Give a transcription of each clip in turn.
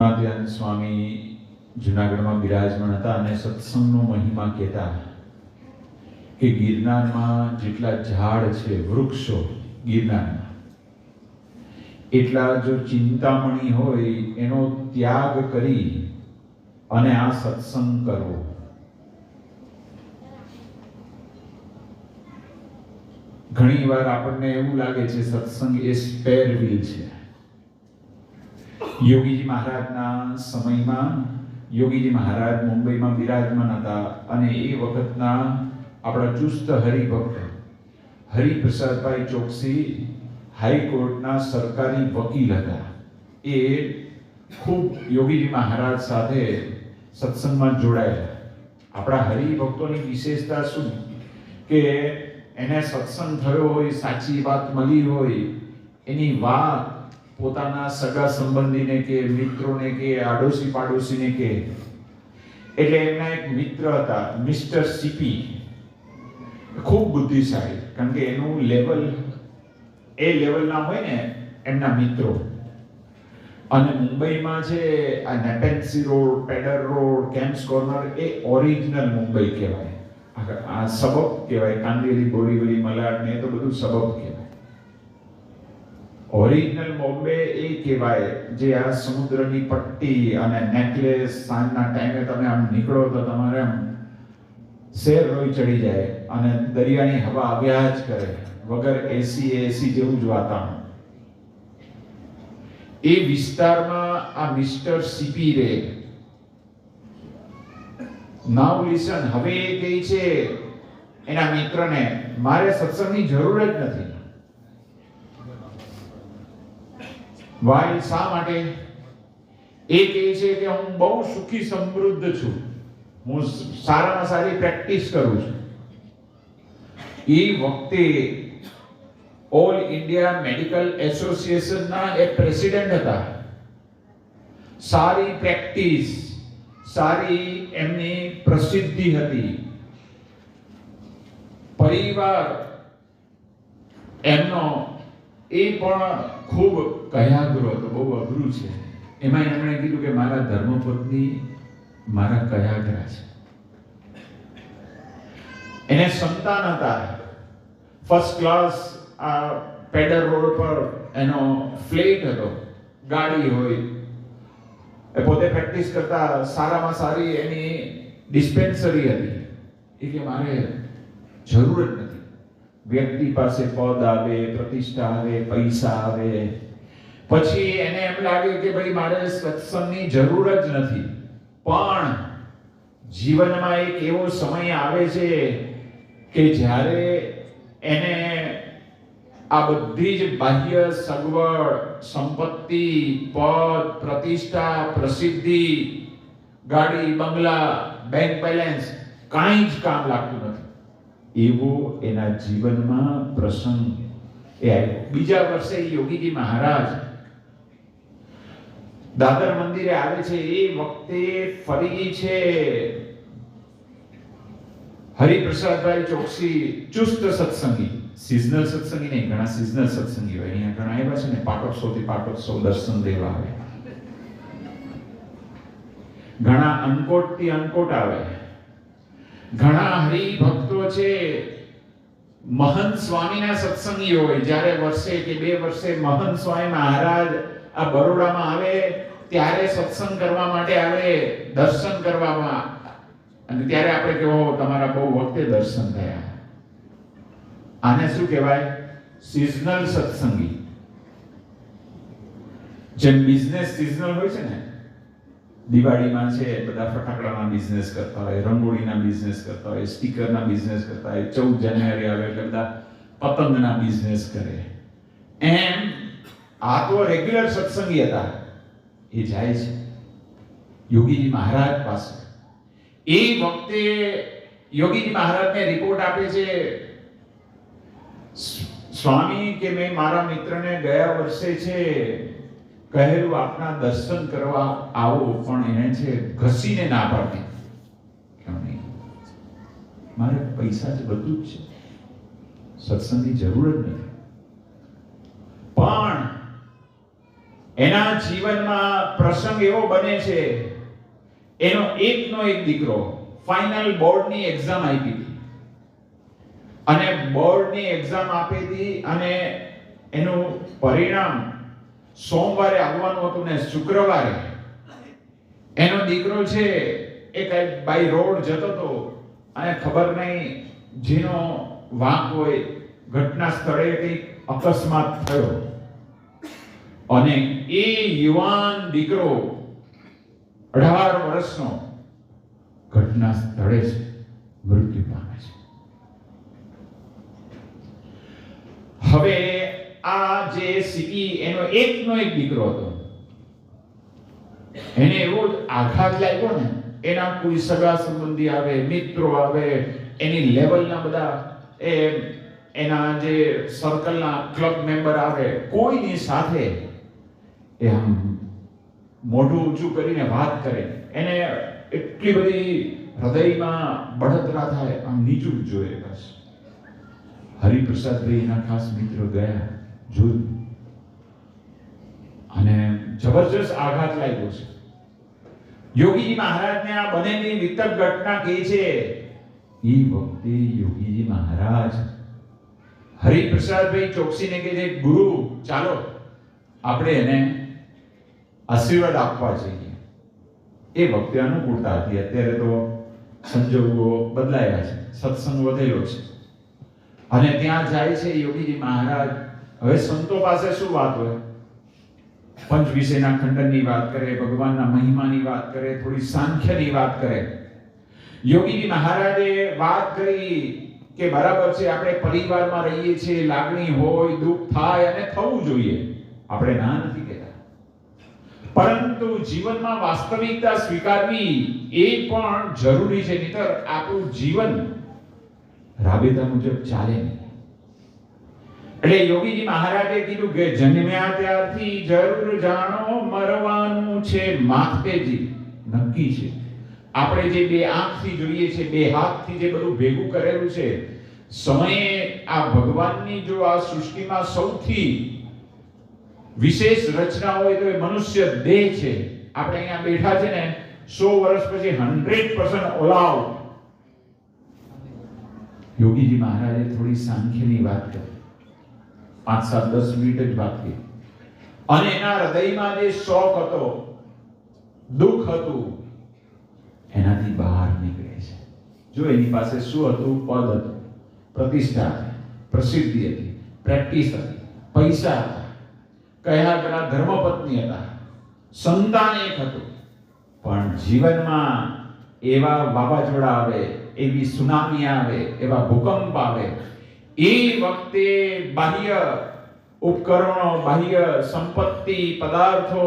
ધ્યાન સ્વામી જુનાગઢમાં બિરાજમાન હતા અને સત્સંગનો મહિમા કહેતા કે ગિરનારમાં જેટલા ઝાડ છે, વૃક્ષો ગિરનારમાં, એટલા જો ચિંતામણી હોય, એનો ત્યાગ કરી અને આ સત્સંગ કરવો. ઘણી વાર આપણને એવું લાગે છે, સત્સંગ એ સ્પેર વ્હીલ છે. યોગીજી મહારાજના સમયમાં, યોગીજી મહારાજ મુંબઈમાં બિરાજમાન હતા અને એ વખતના આપણા ચુસ્ત હરિભક્ત હરિપ્રસાદભાઈ ચોકસી હાઈકોર્ટના સરકારી વકીલ હતા. એ ખૂબ યોગીજી મહારાજ સાથે સત્સંગમાં જોડાયેલા. આપણા હરિભક્તોની વિશેષતા શું? કે એને સત્સંગ થયો હોય, સાચી વાત મળી હોય, એની વાત પોતાના સગા સંબંધીને કે મિત્રોને કે આડોશી પાડોશીને કે, એટલે એમના એક મિત્ર હતા, મિસ્ટર સીપી. ખૂબ બુદ્ધિશાળી, કારણ કે એનું લેવલ, એ લેવલના હોય ને, એમના મિત્રો. અને મુંબઈમાં છે, આ Nepean Sea road, Peddar road, Kemps corner, એ ઓરિજિનલ મુંબઈ કહેવાય. આ- સબબ કહેવાય, કાંદિવલી, બોરીવલી, મલાડ ને એ તો બધું સબબ કહેવાય. ઓરિજિનલ બોમ્બે એ કહેવાય. જે આ સમુદ્રની પટ્ટી અને નેકલેસ સાંજના ટાઈમે તમે આમ નીકળો તો તમારે આમ શેર રોઈ ચડી જાય અને દરિયાની હવા આવ્યા જ કરે. વગર એસી એસી જેવું જ વાતાવરણ. એ વિસ્તારમાં આ મિસ્ટર સીપી રે. નાવ લિસન હવે એ કહે છે, એના મિત્રને, મારે સત્સંગની જરૂર જ નથી. વાય શા માટે? એ કહે છે કે હું બહુ સુખી સમૃદ્ધ છું. હું સારામાં સારી પ્રેક્ટિસ કરું છું. એ વખતે ઓલ ઇન્ડિયા મેડિકલ એસોસિએશનના એ પ્રેસિડેન્ટ હતા. સારી પ્રેક્ટિસ, સારી એમની પ્રસિદ્ધિ હતી. પરિવાર એમનો એ પણ ખૂબ કયાગ્રો હતો, બહુ અઘરું છે. એમાં એમણે કીધું કે મારા ધર્મપત્ની મારા કયાગ્રા છે. એને સંતાન હતા. ફર્સ્ટ ક્લાસ આ પેડર રોડ પર એનો ફ્લેટ હતો. ગાડી હોય. એ પોતે પ્રેક્ટિસ કરતા સારામાં સારી એની ડિસ્પેન્સરી હતી. એટલે મારે જરૂર જ વ્યક્તિ પાસે પદ આવે, પ્રતિષ્ઠા આવે, પૈસા આવે. પછી એને એમ લાગે કે ભાઈ, મારે સત્સંગની જરૂર જ નથી. પણ જીવનમાં એક એવો સમય આવે છે કે જ્યારે એને આ બધી જ બાહ્ય સગવડ, સંપત્તિ, પદ, પ્રતિષ્ઠા, પ્રસિદ્ધિ, ગાડી, બંગલા બેંક બેલેન્સ કાંઈ જ કામ લાગતું એવો એના જીવનમાં પ્રસંગ. એ આવ્યો બીજા વર્ષે યોગીજી મહારાજ દાદર મંદિરે આવે છે, એ વખતે ફરી છે. હરિપ્રસાદભાઈ ચોકસી ચુસ્ત સત્સંગી. સિઝનલ સત્સંગી નહીં, ઘણા સિઝનલ સત્સંગી હોય. અહીંયા ઘણા એવા છે ને, પાટોત્સવથી પાટોત્સવ દર્શન દેવા આવે. ઘણા અનકોટથી અનકોટ આવે. ઘણા હરિભક્તો છે. મહંત સ્વામીના સત્સંગી હોય, જ્યારે વર્ષે કે બે વર્ષે મહંત સ્વામી મહારાજ આ બરોડામાં આવે, ત્યારે સત્સંગ કરવા માટે આવે, દર્શન કરવામાં. અને ત્યારે આપણે કહો તમારા બહુ વખતે દર્શન થયા. આને શું કહેવાય? સિઝનલ સત્સંગી. જેમ બિઝનેસ સિઝનલ હોય છે ને દિવાળીમાં છે, બધા ફટાકડાના બિઝનેસ કરતા હોય, રંગોળીના બિઝનેસ કરતા હોય સ્ટીકરના બિઝનેસ કરતા હોય, ચૌદ જાન્યુઆરી આવે એટલે બધા પતંગના બિઝનેસ કરે. એમ આ તો રેગ્યુલર સત્સંગી હતા. એ જાય છે. યોગીજી મહારાજ પાસે. એ વખતે યોગીજી મહારાજને રિપોર્ટ આપે છે, સ્વામી કે મેં મારા મિત્રને ગયા વર્ષે છે કહેલું આપના દર્શન કરવા આવો, પણ એને છે ઘસીને ના પાડી. મારે પૈસા જ બધું જ છે. સત્સંગની જરૂર જ નથી. પણ એના જીવનમાં પ્રસંગ એવો બને છે, એનો એકનો એક દીકરો ફાઇનલ બોર્ડની એક્ઝામ આપી હતી. અને બોર્ડની એક્ઝામ આપી હતી અને એનું પરિણામ સોમવારે આવવાનું હતું ને શુક્રવારે. એનો દીકરો છે, એ કઈ બાય રોડ જતો હતો. અને ખબર નહીં, જેનો વાંક હોય, ઘટના સ્થળે કંઈક અકસ્માત થયો. અને એ યુવાન દીકરો અઢાર વર્ષનો ઘટના સ્થળે જ મૃત્યુ પામે છે. હવે આ જે સિટી એનો એકનો એક દીકરો હતો. એને એવો આઘાત લાગ્યો ને, એના કોઈ સગા સંબંધી આવે, મિત્રો આવે, એની લેવલના બધા, એ એના જે સર્કલના ક્લબ મેમ્બર આવે, કોઈની સાથે એ આમ મોઢું ઊંચું કરીને વાત કરે. એને એટલી બધી હૃદયમાં બળતરા થાય, આમ નીચું જ જોઈએ બસ. હરિપ્રસાદભાઈ એના ખાસ મિત્રો ગયા. જોયું અને જબરજસ્ત આઘાત લાગ્યો છે. યોગીજી મહારાજને આ બનેલી વિતક ઘટના કહે છે એ વખતે યોગીજી મહારાજ. હરિપ્રસાદભાઈ ચોકસીને કે જે ગુરુ, ચાલો, આપણે એને આશીર્વાદ આપવા જઈએ. એ વખતે અનુકૂળતા હતી. અત્યારે તો સંજોગો બદલાયા છે, સત્સંગ વધેલો છે. અને ત્યાં જાય છે યોગીજી મહારાજ. હવે સંતો પાસે શું વાત હોય? પંચ વિષયના ખંડનની વાત કરે, ભગવાનના મહિમાની વાત કરે, થોડી સાંખ્યની વાત કરે. યોગીજી મહારાજે વાત કરી કે બરાબર છે, આપણે પરિવારમાં રહીએ છીએ, લાગણી હોય, દુઃખ થાય અને થવું જોઈએ. આપણે ના નથી કહેતા. પરંતુ જીવનમાં વાસ્તવિકતા સ્વીકારવી એ પણ જરૂરી છે. નહીતર આપણું જીવન રાબેતા મુજબ ચાલે નહીં. એટલે યોગીજી મહારાજે કીધું કે જન્મ્યા ત્યારથી જરૂર જાણો મરવાનું છે માખતેજી નક્કી છે. આપણે જે બે આંખથી જોઈએ છે, બે હાથથી જે બધું ભેગું કરેલું છે, સમયે આ ભગવાનની જો આ સૃષ્ટિમાં સૌથી વિશેષ રચના હોય તો એ મનુષ્ય દેહ છે. આપણે અહીંયા બેઠા છે ને, સો વર્ષ પછી હંડ્રેડ પર્સન્ટ ઓલાવ યોગીજી મહારાજે થોડી સાંખ્યની વાત કરી. પાંચ સાત દસ મિનિટ જ વાત અને એના હૃદયમાં જે શોખ હતો, દુઃખ હતું, એનાથી બહાર નીકળે છે. જો એની પાસે શું હતું? પદ હતું, પ્રતિષ્ઠા પ્રસિદ્ધિ હતી, પ્રેક્ટિસ હતી, પૈસા હતા, કયા કયા ધર્મપત્ની હતા, સંતાન એક હતું. પણ જીવનમાં એવા વાવાઝોડા આવે, એવી સુનામી આવે, એવા ભૂકંપ આવે એ વખતે બાહ્ય ઉપકરણો, બાહ્ય સંપત્તિ, પદાર્થો,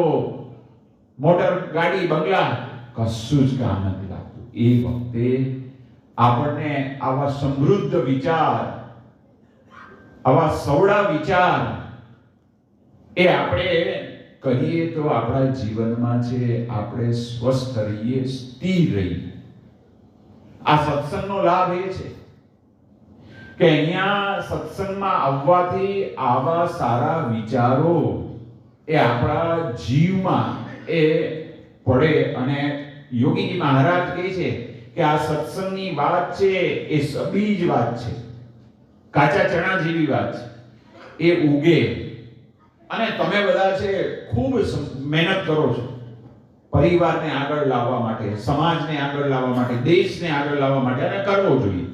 મોટર, ગાડી, બંગલા કશું જ કામ નથી લાગતું. એ વખતે આપણને આવા સમૃદ્ધ વિચાર, આવા સવડા વિચાર એ આપણે કહીએ તો આપણા જીવનમાં છે, આપણે સ્વસ્થ રહીએ, સ્થિર રહીએ. આ સત્સંગનો લાભ એ છે. કે અહીંયા સત્સંગમાં આવવાથી આવા સારા વિચારો એ આપણા જીવમાં એ પડે અને યોગીજી મહારાજ કહે છે કે આ સત્સંગની વાત છે એ સબીજ વાત છે. કાચા ચણા જેવી વાત છે. એ ઉગે. અને તમે બધા છે ખૂબ મહેનત કરો છો. પરિવારને આગળ લાવવા માટે, સમાજને આગળ લાવવા માટે, દેશને આગળ લાવવા માટે અને કરવો જોઈએ.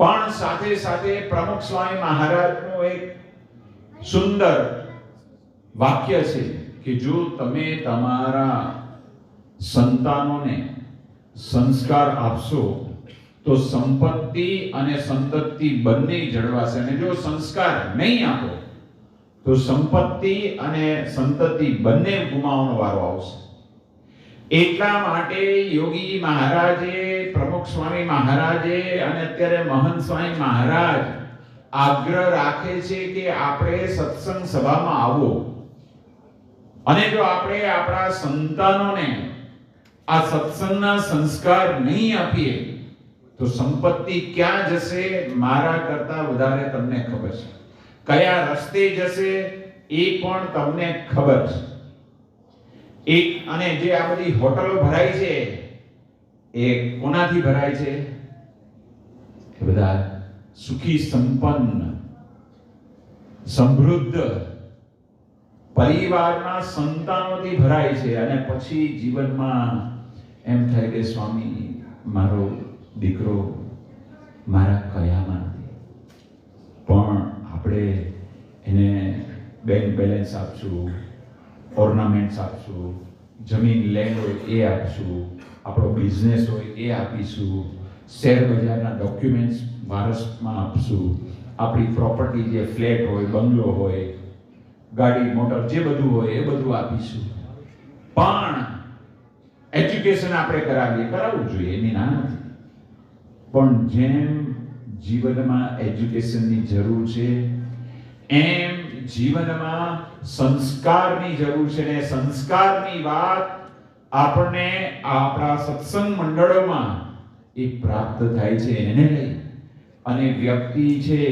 પણ સાથે સાથે પ્રમુખ સ્વામી મહારાજનું એક સુંદર વાક્ય છે કે જો તમે તમારા સંતાનોને સંસ્કાર આપશો, તો સંપત્તિ અને સંતતિ બંને જળવાશે. અને જો સંસ્કાર નહીં આપો, તો સંપત્તિ અને સંતતિ બંને ગુમાવવાનો વારો આવશે. એટલા માટે યોગી મહારાજે પ્રમુખ સ્વામી મહારાજે અને અત્યારે મહંત સ્વામી મહારાજ આગ્રહ રાખે છે કે આપણે સત્સંગ સભામાં આવો. અને જો આપણે આપણા સંતાનોને આ સત્સંગના સંસ્કાર નહીં આપીએ, તો સંપત્તિ ક્યાં જશે મારા કરતા વધારે તમને ખબર છે. કયા રસ્તે જશે એ પણ તમને ખબર છે. એક અને જે આ બધી હોટલો ભરાય છે એ કોનાથી ભરાય છે? એ બધા સુખી, સંપન્ન, સમૃદ્ધ પરિવારના સંતાનોથી ભરાય છે અને પછી જીવનમાં એમ થાય કે, સ્વામી, મારો દીકરો મારા કયામાં પણ આપણે એને બેંક બેલેન્સ આપશું ઓર્નામેન્ટ્સ આપશું જમીન લેન્ડ હોય એ આપીશું, આપણો બિઝનેસ હોય એ આપીશું, શેર બજારના ડોક્યુમેન્ટ્સ વારસમાં આપશું, આપણી પ્રોપર્ટી જે ફ્લેટ હોય, બંગલો હોય, ગાડી મોટર જે બધું હોય એ બધું આપીશું. પણ એજ્યુકેશન આપણે કરાવીએ, કરાવવું જોઈએ, એની ના નથી. પણ જેમ જીવનમાં એજ્યુકેશનની જરૂર છે, એમ જીવનમાં સંસ્કારની જરૂર છે ને સંસ્કારની વાત આપણને આપણા સત્સંગ મંડળોમાં એ પ્રાપ્ત થાય છે એને લઈ. અને વ્યક્તિ છે,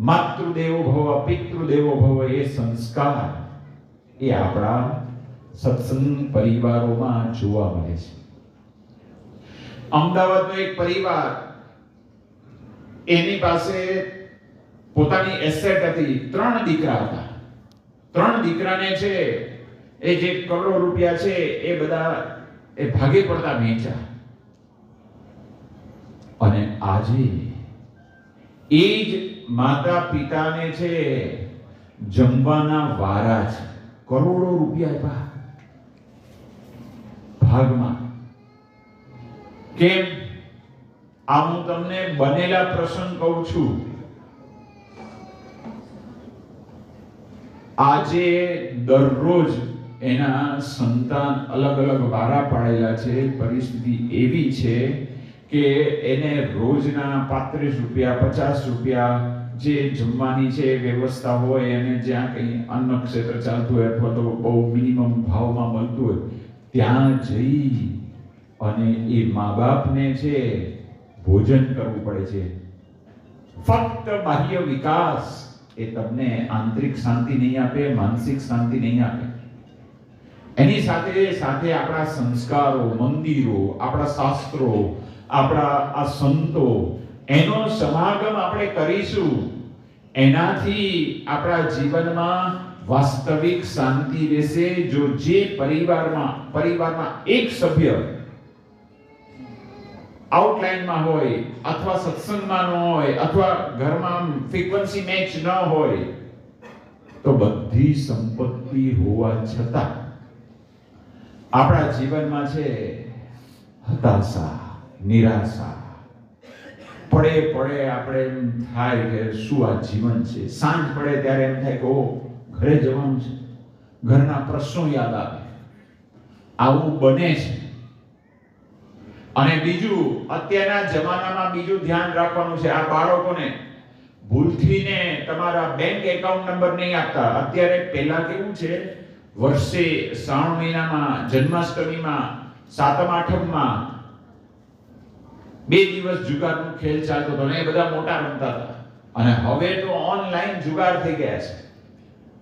માતૃદેવો ભવ, પિતૃદેવો ભવ, એ સંસ્કાર એ આપણા સત્સંગ પરિવારોમાં જોવા મળે છે. અમદાવાદનો એક પરિવાર એની પાસે પોતાની એસેટ હતી. ત્રણ દીકરા હતા. ત્રણ દીકરાને છે, એ જે કરોડો રૂપિયા છે, એ બધા એ ભાગે પડતા વેચ્યા. અને આજે એ જ માતા પિતાને છે, જમવાના વારા છે કરોડો રૂપિયા આપ્યા. ભાગમાં. કેમ? આ હું તમને બનેલા પ્રસંગ કહું છું. આજે દરરોજ એના સંતાન અલગ અલગ વારા પાડેલા છે. પરિસ્થિતિ એવી છે કે એને રોજના પાંત્રીસ રૂપિયા, પચાસ રૂપિયા જે જમવાની છે, વ્યવસ્થા હોય, અને જ્યાં કંઈ અન્ન ક્ષેત્ર ચાલતું હોય અથવા તો બહુ મિનિમમ ભાવમાં મળતું હોય, ત્યાં જઈ અને એ મા બાપને છે ભોજન કરવું પડે છે. ફક્ત બાહ્ય વિકાસ એ તમને આંતરિક શાંતિ નહીં આપે, માનસિક શાંતિ નહીં આપે. એની સાથે સાથે આપણા સંસ્કારો, મંદિરો, આપણા શાસ્ત્રો, આપણા આ સંતો, એનો સમાગમ આપણે કરીશું. એનાથી આપણા જીવનમાં વાસ્તવિક શાંતિ રહેશે. જો જે પરિવારમાં પરિવારમાં એક સભ્ય આઉટલાઈનમાં હોય, અથવા સત્સંગમાં ન હોય, અથવા ઘરમાં ફ્રીક્વન્સી મેચ ન હોય, તો બધી સંપત્તિ હોવા છતાં આપણા જીવનમાં છે હતાશા, નિરાશા. પડે પડે આપણે એમ થાય કે શું આ જીવન છે? સાંજ પડે ત્યારે એમ થાય કે ઓ ઘરે જવાનું છે. ઘરના પ્રશ્નો યાદ આવે. આવું બને છે. અને બીજું, અત્યારના જમાનામાં બીજું ધ્યાન રાખવાનું છે આ બાળકોને. ભૂલથી ને તમારા બેંક એકાઉન્ટ નંબર નહીં આપતા. અત્યારે પહેલા કેવું છે? વર્ષે શ્રાવણ મહિનામાં, જન્માષ્ટમીમાં, સાતમ, આઠમમાં બે દિવસ જુગારનું ખેલ ચાલતો હતો અને એ બધા મોટા રમતા હતા. અને હવે તો ઓનલાઈન જુગાર થઈ ગયા છે.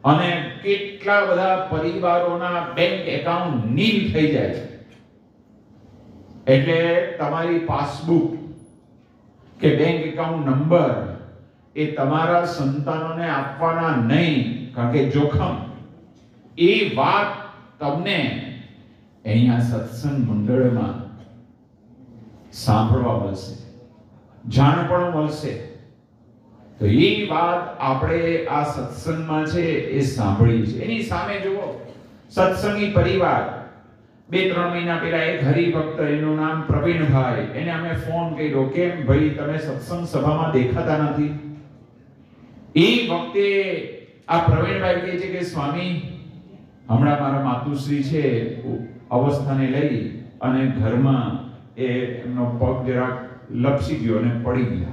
અને કેટલા બધા પરિવારોના બેંક એકાઉન્ટ નીલ થઈ જાય છે. એટલે તમારી પાસબુક કે બેંક એકાઉન્ટ નંબર એ તમારા સંતાનોને આપવાના નહીં, કારણ કે જોખમ. એ વાત તમને અહીંયા સત્સંગ મંડળમાં સાંભળવા મળશે જાણ પણ મળશે. તો એ વાત આપણે આ સત્સંગમાં છે એ સાંભળી છે. એની સામે જુઓ, સત્સંગી પરિવાર બે, ત્રણ મહિના પહેલા એક હરિભક્ત, એનું નામ પ્રવીણભાઈ. એને અમે ફોન કર્યો, કેમ ભાઈ, તમે સત્સંગ સભામાં દેખાતા નથી? એ વખતે આ પ્રવીણભાઈ કહે છે કે, સ્વામી, હમણાં મારા માતુશ્રી છે, અવસ્થાને લઈ અને ઘરમાં એ એમનો પગ જરાક લપસી ગયો અને પડી ગયા.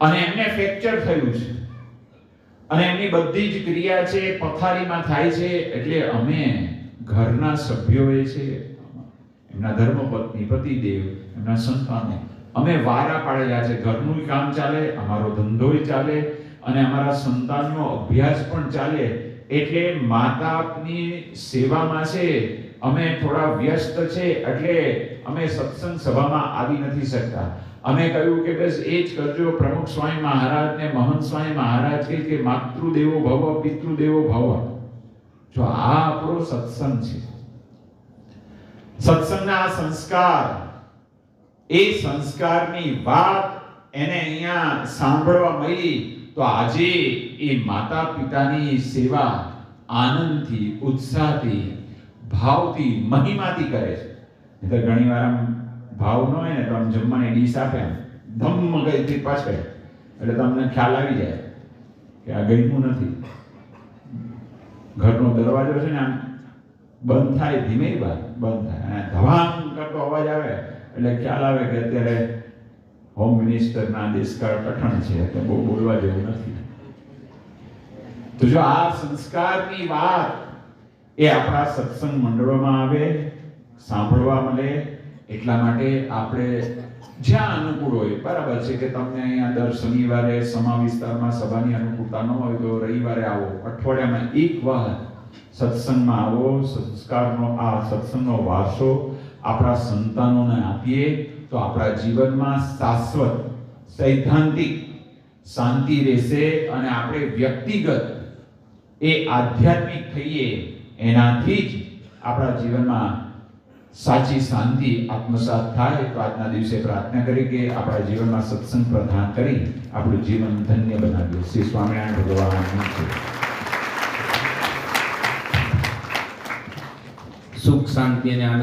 અને એમને ફ્રેક્ચર થયું છે. અને એમની બધી જ ક્રિયા છે, પથારીમાં થાય છે, એટલે અમે ઘરના સભ્યોએ છે, એમના ધર્મપત્ની, પતિદેવ, એમના સંતાનો. અમે વારા પાડેલા છે, ઘરનું કામ ચાલે, અમારો ધંધોય ચાલે, અને અમારા સંતાનનો અભ્યાસ પણ ચાલે. એટલે માતાની સેવામાં છે, અમે થોડા વ્યસ્ત છે, એટલે અમે સત્સંગ સભામાં આવી નથી શકતા. અમે કહ્યું કે બસ એ જ કરજો, પ્રમુખ સ્વામી મહારાજ ને મહંત સ્વામી મહારાજ કે માતૃદેવો ભવ, પિતૃદેવો ભવ. જો આ આપણો સત્સંગ છે. સત્સંગના આ સંસ્કાર, એ સંસ્કારની વાત એને અહીંયા સાંભળવા મળી તો આજે એ માતા પિતાની સેવા આનંદથી, ઉત્સાહથી, ભાવથી, મહિમાથી કરે છે. એટલે ઘણી વાર આમ ભાવ ન હોય ને તો આમ જમવાની ડીશ આપે ધમ મગજથી પાછળ. એટલે તમને ખ્યાલ આવી જાય કે આ ગયું નથી. ઘરનો દરવાજો છે ને આમ બંધ થાય, ધીમે બંધ થાય. અને ધવામ કરતો અવાજ આવે, એટલે ખ્યાલ આવે કે અત્યારે હોમ મિનિસ્ટરના દેશકાળ કઠણ છે, એટલે બહુ બોલવા જેવું નથી. તો જો આ સંસ્કારની વાત એ આપણા સત્સંગ મંડળોમાં આવે, સાંભળવા મળે, એટલા માટે આપણે જ્યાં અનુકૂળ હોય. બરાબર છે કે તમને અહીંયા દર શનિવારે સમા વિસ્તારમાં સભાની અનુકૂળતા ન હોય તો રવિવારે આવો. અઠવાડિયામાં એક વાર સત્સંગમાં આવો, સંસ્કારનો આ સત્સંગનો વારસો આપણા સંતાનોને આપીએ તો આપણા જીવનમાં શાશ્વત, સૈદ્ધાંતિક શાંતિ રહેશે અને આપણે વ્યક્તિગત એ આધ્યાત્મિક થઈએ એનાથી જ આપણા જીવનમાં સાચી શાંતિ, આત્મસાત થાય, તો આજના દિવસે પ્રાર્થના કરી કે આપણા જીવનમાં સત્સંગ પ્રધાન કરી આપણું જીવન ધન્ય બનાવીએ શ્રી સ્વામિનારાયણ ભગવાન સુખ, શાંતિ અને આનંદ.